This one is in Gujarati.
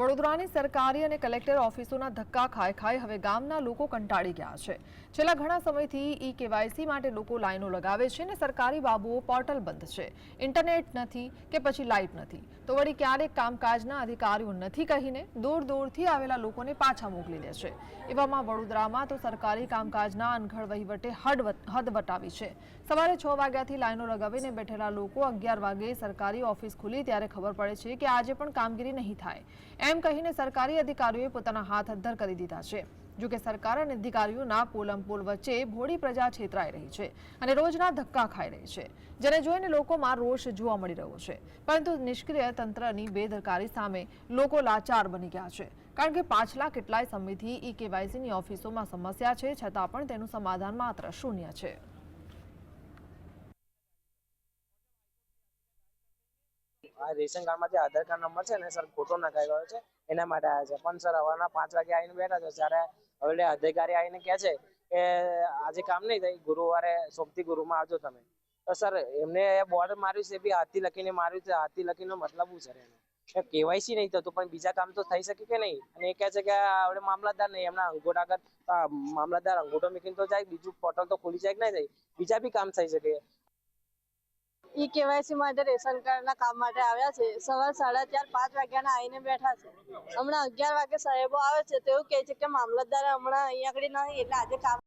વડોદરાની સરકારી અને કલેક્ટર ઓફિસોના ધક્કા ખાય ખાય હવે ગામના લોકો કંટાળી ગયા છે. છેલ્લા ઘણા સમયથી ઈ કેવાયસી માટે લોકો લાઈનો લગાવે છે અને સરકારી બાબુઓ પોર્ટલ બંધ છે. ઇન્ટરનેટ નથી કે પછી લાઇટ નથી. તો વળી ક્યારેક કામકાજના અધિકારીઓ નથી કહીને દૂર દૂરથી આવેલા લોકોને પાછા મોકલી દે છે. એવામાં વડોદરામાં તો સરકારી કામકાજના અનઘડ વહીવટે હદ વટાવી છે. સવારે છ વાગ્યાથી લાઈનો લગાવીને બેઠેલા લોકો અગિયાર વાગે સરકારી ઓફિસ ખુલી ત્યારે ખબર પડે છે કે આજે પણ કામગીરી નહીં થાય. એમ કહીને સરકારી અધિકારીઓએ પોતાના હાથ અદ્ધર કરી દીધા છે. જોકે સરકાર અને અધિકારીઓના પોલમપોલ વચ્ચે ભોળી પ્રજા છેતરાઈ રહી છે અને રોજના ધક્કા ખાઈ રહી છે, જેને જોઈને લોકોમાં રોષ જોવા મળી રહ્યો છે. પરંતુ નિષ્ક્રિય તંત્રની બેદરકારી સામે લોકો લાચાર બની ગયા છે, કારણ કે પાછલા કેટલાય સમયથી ઈ કેવાયસીની ઓફિસોમાં સમસ્યા છે, છતાં પણ તેનું સમાધાન માત્ર શૂન્ય છે. આ રેશન કાર્ડમાં જે આધાર કાર્ડ નંબર છે ને સર ખોટો નખાઈ ગયો છે. એના માટે આવ્યા છે. પણ સર હવે પાંચ વાગે આવીને બેઠા છે. ત્યારે હવે અધિકારી આવીને કહે છે કે આજે કામ નહીં થાય, ગુરુવારે સોમથી ગુરુમાં આવજો તમે. તો સર એમને બોર્ડ માર્યું છે બી હાથથી લખીને માર્યું છે. હાથથી લખીને મતલબ શું સર એનો? કેવાયસી નહીં થતું, પણ બીજા કામ તો થઈ શકે કે નહીં? અને એ કહે છે કે આપણે મામલતદાર નહીં, એમના અંગૂઠા આગળ મામલતદાર અંગૂઠો મૂકીને તો જાય, બીજું પોર્ટલ તો ખુલી જાય કે નહીં થાય? બીજા બી કામ થઈ શકે. ઈ કેવાયસી માટે રેશન કાર્ડના કામ માટે આવ્યા છે. સવાર સાડા ચાર, પાંચ વાગ્યાના આવીને બેઠા છે. હમણાં અગિયાર વાગે સાહેબો આવે છે તો એવું કહે છે કે મામલતદાર હમણાં અહીંયા આગળ નહીં, એટલે આજે કામ